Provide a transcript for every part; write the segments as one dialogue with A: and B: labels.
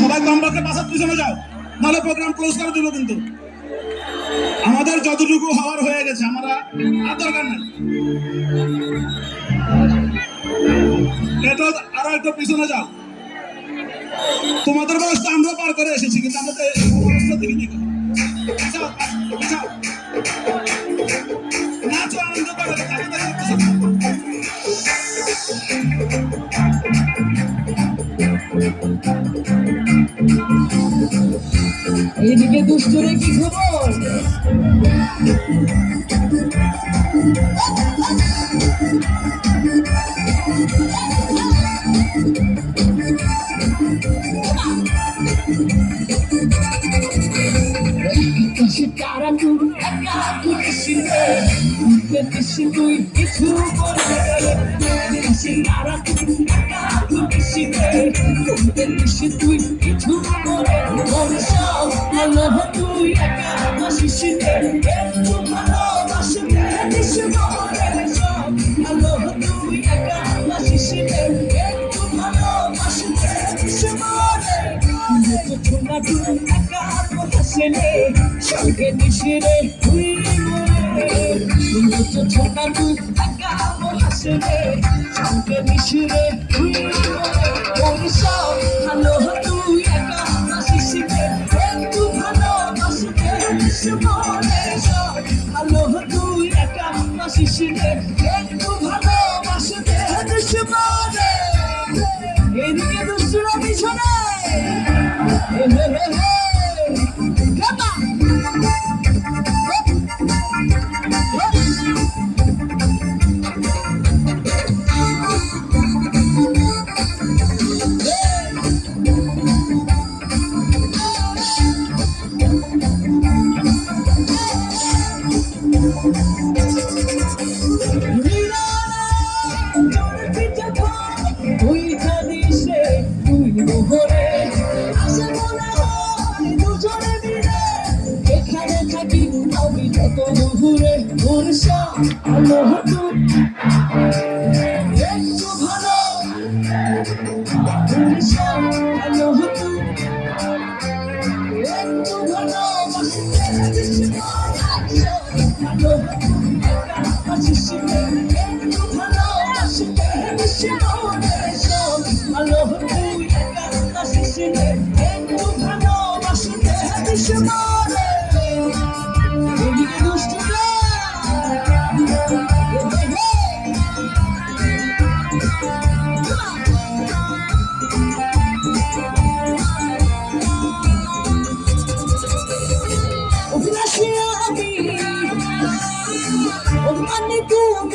A: সবাই কমপক্ষে পাশার পিছনে যাও, নাহলে প্রোগ্রাম ক্লোজ করে দিব কিন্তু। আমাদের যতটুকু হওয়ার হয়ে গেছে, আমরা আর দরকার নেই। আরও একটু পিছনে যাও। তোমাদের বয়স তো আমরা পার করে এসেছি, কিন্তু আমাদের দেখিনি। আনন্দ করো
B: দুষ্টুরে কি খবর কিছু বলে মন সব তুই একা হাসিছিলে একটু ভালোবাসবে কিছু বলে সব ভালো তুই ছোটা তুই হাসিলে সঙ্গে সব ভালো তুই একা হাসিলে একটু বলে সব ভালো তুই একা হাসিলে একটু ভালোবাসবে কিছু বলে আমি যত দূরে ভরসা ভালো হতো একটু ভালো ভরসা ভালো হতো একটু ভালো ভালো একটু ভালো ভালো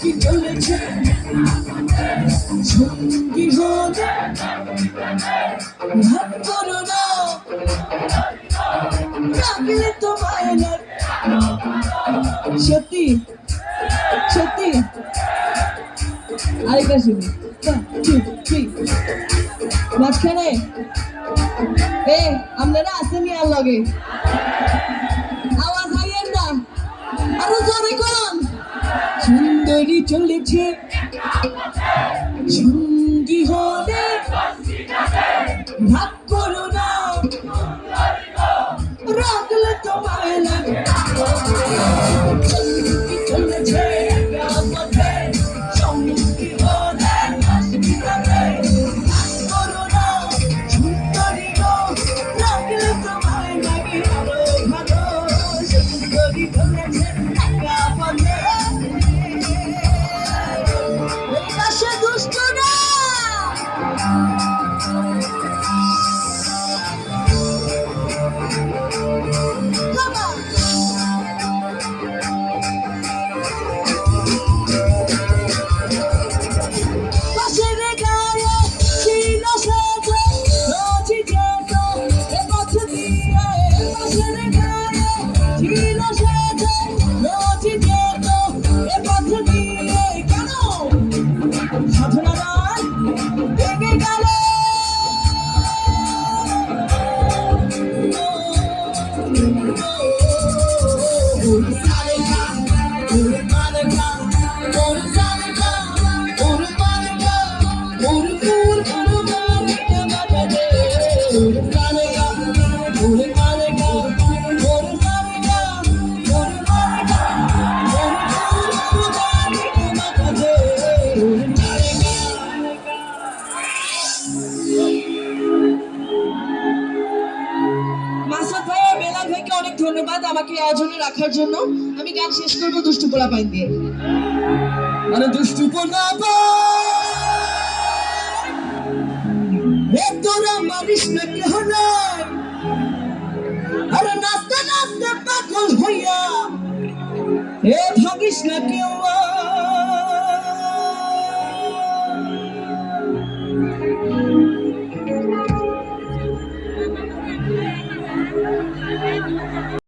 B: চুমকি চলেছে সঙ্গী হলে ভাব করো না লাগলে তোমায় না সত্যি সত্যি। আরেকটা শুনি। two, মাঝখানে। এ আপনারা আসেনি আর একজন লিখছে আমাকে অজনে রাখার জন্য আমি গান শেষ করব দুষ্টু পোলা পাইন দিয়ে।
A: মানে দুষ্টু পোলা
B: তোরা মানিস না কেহ আরে নাচতে নাচতে পাগল হইয়া। এ ভাবিস না কেউ